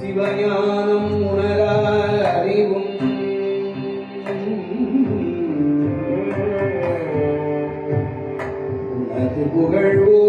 சிவஞானம் உணர அறிவும். புகழ்வு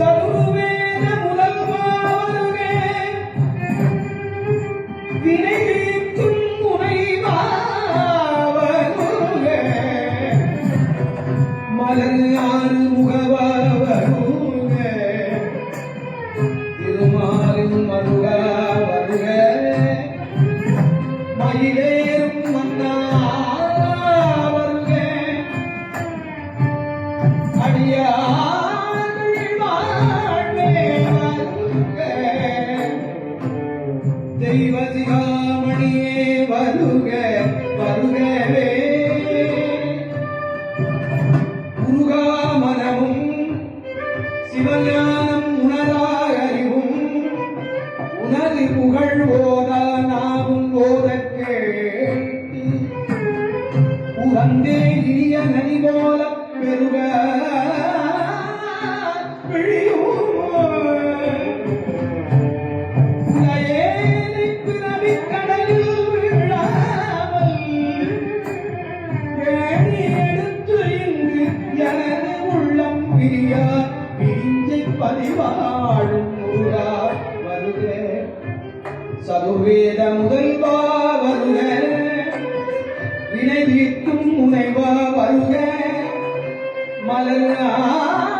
Tá tudo bem. adoro. விளைவிக்கும் முனைவா வருக மலர்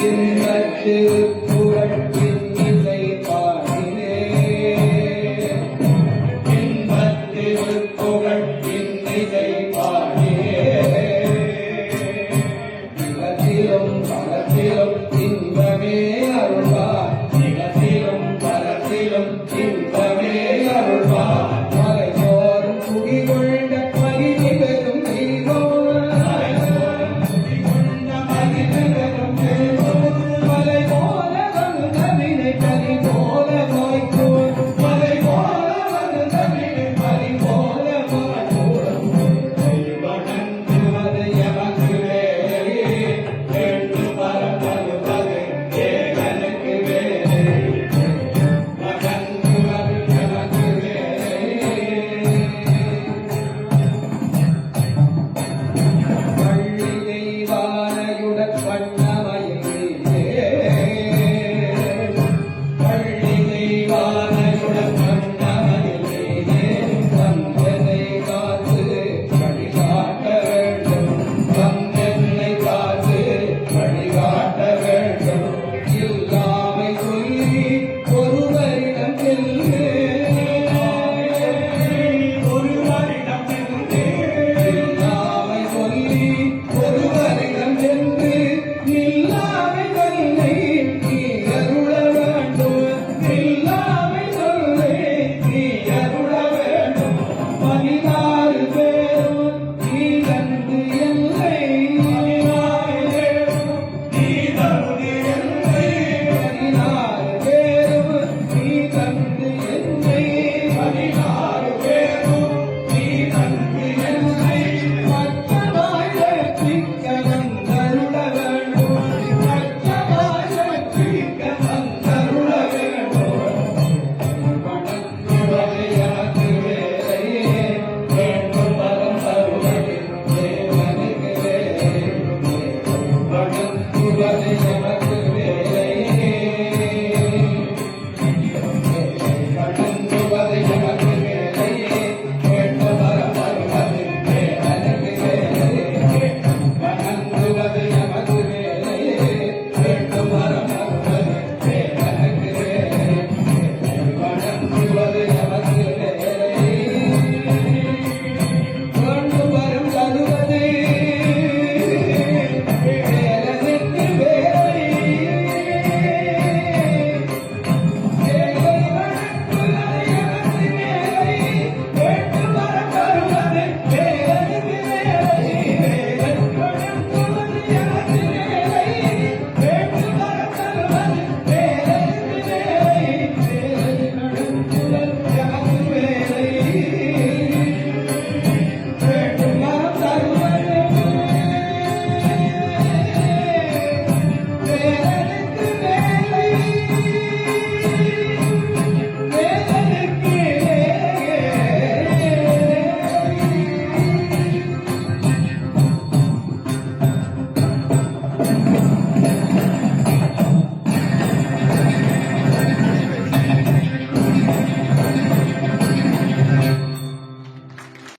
Give me back to